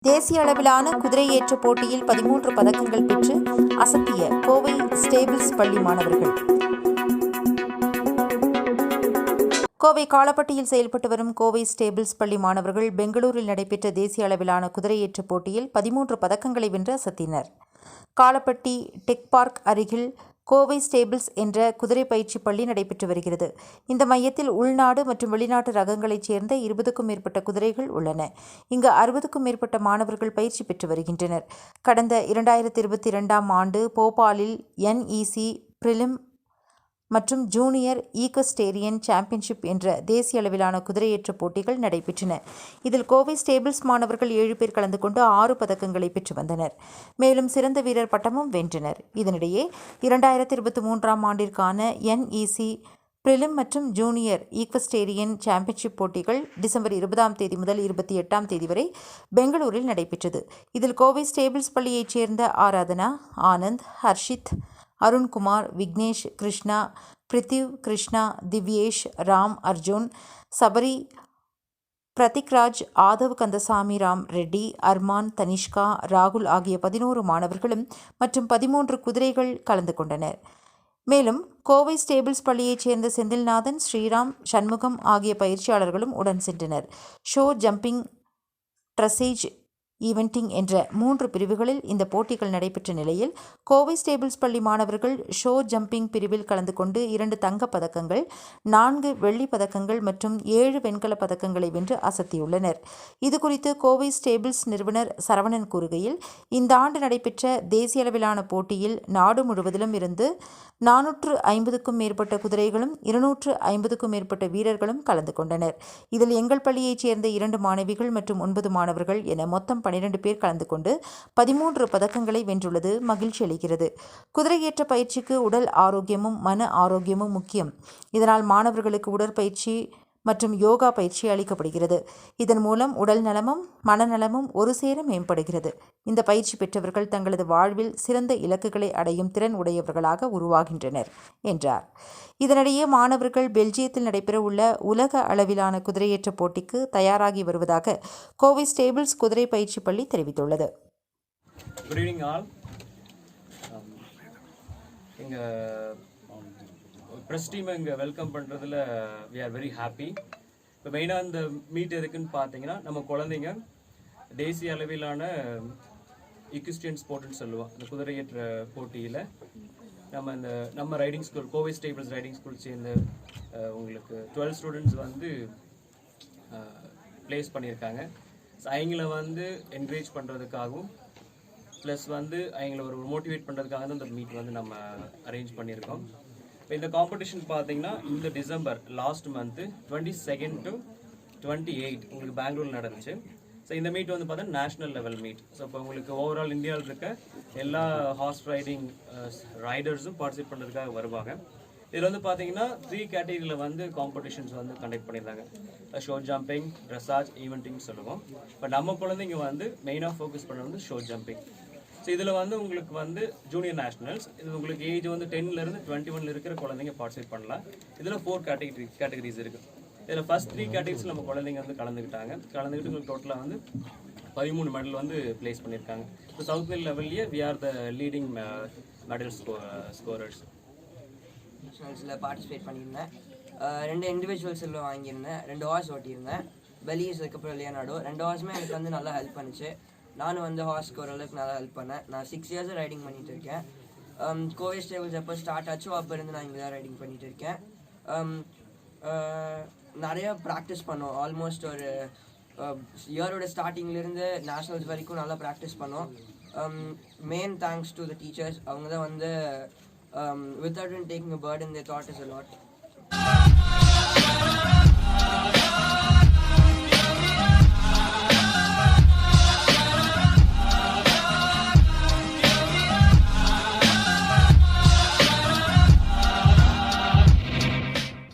தேசிய அளவிலான குதிரையேற்ற போட்டியில் பதிமூன்று பதக்கங்கள் பெற்று அசத்திய கோவை ஸ்டேபிள்ஸ் பள்ளி மாணவர்கள். கோவை காலப்பட்டியில் செயல்பட்டு வரும் கோவை ஸ்டேபிள்ஸ் பள்ளி மாணவர்கள் பெங்களூரில் நடைபெற்ற தேசிய அளவிலான குதிரையேற்ற போட்டியில் பதிமூன்று பதக்கங்களை வென்று அசத்தினர். காலப்பட்டி டெக் பார்க் அருகில் கோவை ஸ்டேபிள்ஸ் என்ற குதிரை பயிற்சி பள்ளி நடைபெற்று வருகிறது. இந்த மையத்தில் உள்நாடு மற்றும் வெளிநாட்டு ரகங்களைச் சேர்ந்த இருபதுக்கும் மேற்பட்ட குதிரைகள் உள்ளன. இங்கு அறுபதுக்கும் மேற்பட்ட மாணவர்கள் பயிற்சி பெற்று வருகின்றனர். கடந்த இரண்டாயிரத்தி இருபத்தி இரண்டாம் ஆண்டு போபாலில் என்இசி பிரிலிம் மற்றும் ஜூனியர் ஈகோஸ்டேரியன் சாம்பியன்ஷிப் என்ற தேசிய அளவிலான குதிரையேற்ற போட்டிகள் நடைபெற்றன. இதில் கோவை ஸ்டேபிள்ஸ் மாணவர்கள் ஏழு பேர் கலந்து கொண்டு ஆறு பதக்கங்களை பெற்று வந்தனர். மேலும் சிறந்த வீரர் பட்டமும் வென்றனர். இதனிடையே இரண்டாயிரத்தி இருபத்தி மூன்றாம் ஆண்டிற்கான என்இசி பிரிலிம் மற்றும் ஜூனியர் ஈக்வஸ்டேரியன் சாம்பியன்ஷிப் போட்டிகள் டிசம்பர் இருபதாம் தேதி முதல் இருபத்தி எட்டாம் தேதி வரை பெங்களூரில் நடைபெற்றது. இதில் கோவை ஸ்டேபிள்ஸ் பள்ளியைச் சேர்ந்த ஆராதனா ஆனந்த் ஹர்ஷித் அருண்குமார் விக்னேஷ் கிருஷ்ணா பிரித்திவ் கிருஷ்ணா திவ்யேஷ் ராம் அர்ஜுன் சபரி பிரதிக்ராஜ் ஆதவ் கந்தசாமி ராம் ரெட்டி அர்மான் தனிஷ்கா ராகுல் ஆகிய பதினோரு மாணவர்களும் மற்றும் பதிமூன்று குதிரைகள் கலந்து கொண்டனர். மேலும் கோவை ஸ்டேபிள்ஸ் பள்ளியைச் சேர்ந்த செந்தில்நாதன் ஸ்ரீராம் சண்முகம் ஆகிய பயிற்சியாளர்களும் உடன் சென்றனர். ஷோ ஜம்பிங் ட்ரசேஜ் ஈவெண்டிங் என்ற மூன்று பிரிவுகளில் இந்த போட்டிகள் நடைபெற்ற நிலையில் கோவை ஸ்டேபிள்ஸ் பள்ளி மாணவர்கள் ஷோ ஜம்பிங் பிரிவில் கலந்து கொண்டு இரண்டு தங்கப் பதக்கங்கள் நான்கு வெள்ளிப் பதக்கங்கள் மற்றும் ஏழு வெண்கலப் பதக்கங்களை வென்று அசத்தியுள்ளனர். இதுகுறித்து கோவை ஸ்டேபிள்ஸ் நிறுவனர் சரவணன் கூறுகையில் இந்த ஆண்டு நடைபெற்ற தேசிய அளவிலான போட்டியில் நாடு முழுவதிலும் இருந்து நானூற்று ஐம்பதுக்கும் மேற்பட்ட குதிரைகளும் இருநூற்று ஐம்பதுக்கும் மேற்பட்ட வீரர்களும் கலந்து கொண்டனர். இதில் எங்கள் பள்ளியைச் சேர்ந்த இரண்டு மாணவிகள் மற்றும் ஒன்பது மாணவர்கள் என மொத்தம் பனிரெண்டு பேர் கலந்து கொண்டு பதிமூன்று பதக்கங்களை வென்றுள்ளது. மகிழ்ச்சி அளிக்கிறது. குதிரையேற்ற பயிற்சிக்கு உடல் ஆரோக்கியமும் மன ஆரோக்கியமும் முக்கியம். இதனால் மாணவர்களுக்கு உடற்பயிற்சி மற்றும் யோகா பயிற்சி அளிக்கப்படுகிறது. இதன் மூலம் உடல் நலமும் மனநலமும் ஒரு சேர மேம்படுகிறது. இந்த பயிற்சி பெற்றவர்கள் தங்களது வாழ்வில் சிறந்த இலக்குகளை அடையும் திறன் உடையவர்களாக உருவாகின்றனர் என்றார். இதனிடையே மாணவர்கள் பெல்ஜியத்தில் நடைபெறவுள்ள உலக அளவிலான குதிரையேற்ற போட்டிக்கு தயாராகி வருவதாக கோவை ஸ்டேபிள்ஸ் குதிரை பயிற்சி பள்ளி தெரிவித்துள்ளது. குட் ஈவினிங் ஆல் எங்கள் ப்ரெஸ் டீமை இங்கே வெல்கம் பண்ணுறதுல வி ஆர் வெரி ஹாப்பி இப்போ மெயினாக இந்த மீட் எதுக்குன்னு பார்த்தீங்கன்னா நம்ம குழந்தைங்க தேசிய அளவிலான இக்விஸ்டியன் ஸ்போர்ட்னு சொல்லுவோம். அந்த குதிரையேற்ற போட்டியில் நம்ம இந்த நம்ம riding school Kovai stables riding school சேர்ந்த உங்களுக்கு டுவெல் ஸ்டூடெண்ட்ஸ் வந்து ப்ளேஸ் பண்ணியிருக்காங்க. ஸோ அவங்கள வந்து என்கரேஜ் பண்ணுறதுக்காகவும் ப்ளஸ் வந்து அவங்கள ஒரு மோட்டிவேட் பண்ணுறதுக்காக தான் இந்த மீட் வந்து நம்ம அரேஞ்ச் பண்ணியிருக்கோம். இப்போ இந்த காம்படிஷன் பார்த்தீங்கன்னா இந்த December last month twenty second to twenty eight உங்களுக்கு பெங்களூர் நடந்துச்சு. ஸோ இந்த மீட் வந்து பார்த்தீங்கன்னா நேஷனல் லெவல் மீட் ஸோ இப்போ உங்களுக்கு ஓவரால் இந்தியாவில் இருக்க எல்லா ஹார்ஸ் ரைடிங் ரைடர்ஸும் பார்ட்டிசிபேட் பண்ணுறதுக்காக வருவாங்க. இதில் வந்து பார்த்தீங்கன்னா த்ரீ கேட்டகரியில் வந்து காம்படிஷன்ஸ் வந்து கண்டக்ட் பண்ணியிருந்தாங்க. ஷோ ஜம்பிங் ட்ரெஸ்ஸாஜ் ஈவெண்ட்டிங் சொல்லுவோம். பட் நம்ம குழந்தைங்க வந்து மெயினாக ஃபோக்கஸ் பண்ண வந்து ஷோ ஜம்பிங் ஸோ இதில் வந்து உங்களுக்கு வந்து ஜூனியர் நேஷனல்ஸ் இது உங்களுக்கு ஏஜ் வந்து டென்லேருந்து டுவெண்ட்டி ஒன்ல இருக்கிற குழந்தைங்க பார்ட்டிசிபேட் பண்ணலாம். இதில் ஃபோர் கேட்டகரி கேட்டகரிஸ் இருக்குது இதில் ஃபர்ஸ்ட் த்ரீ கேட்டகரிஸ் நம்ம குழந்தைங்க வந்து கலந்துக்கிட்டாங்க கலந்துக்கிட்டு உங்களுக்கு டோட்டலாக வந்து பதிமூணு மெடல் வந்து ப்ளேஸ் பண்ணியிருக்காங்க. So south Indian லெவல்லையே we are the leading medal ஸ்கோ scorers நேஷனல்ஸில் பார்ட்டிசிபேட் பண்ணியிருந்தேன். Uh, ரெண்டு ரெண்டு இண்டிவிஜுவல்ஸில் வாங்கியிருந்தேன். ரெண்டு ஹார்ஸ் ஓட்டியிருந்தேன். பெலியஸ் அதுக்கப்புறம் லியனாடோ ரெண்டு ஹார்ஸுமே எனக்கு வந்து நல்லா ஹெல்ப் பண்ணிச்சு. நானும் வந்து ஹார்ஸ்க்கு ஓரளவுக்கு நல்லா ஹெல்ப் பண்ணேன். நான் சிக்ஸ் இயர்ஸ் ரைடிங் பண்ணிட்டு இருக்கேன். Um, கோவிட் டேபிள்ஸ் எப்போ ஸ்டார்ட் ஆச்சோ அப்போ இருந்து நான் இங்கே தான் ரைடிங் பண்ணிட்டு இருக்கேன். நிறையா நிறைய ப்ராக்டிஸ் பண்ணோம். ஆல்மோஸ்ட் ஒரு இயரோட ஸ்டார்டிங்லேருந்து நேஷ்னல்ஸ் வரைக்கும் நல்லா ப்ராக்டிஸ் பண்ணோம். Main thanks to the teachers அவங்க தான் வந்து without taking even taking a the thought is us a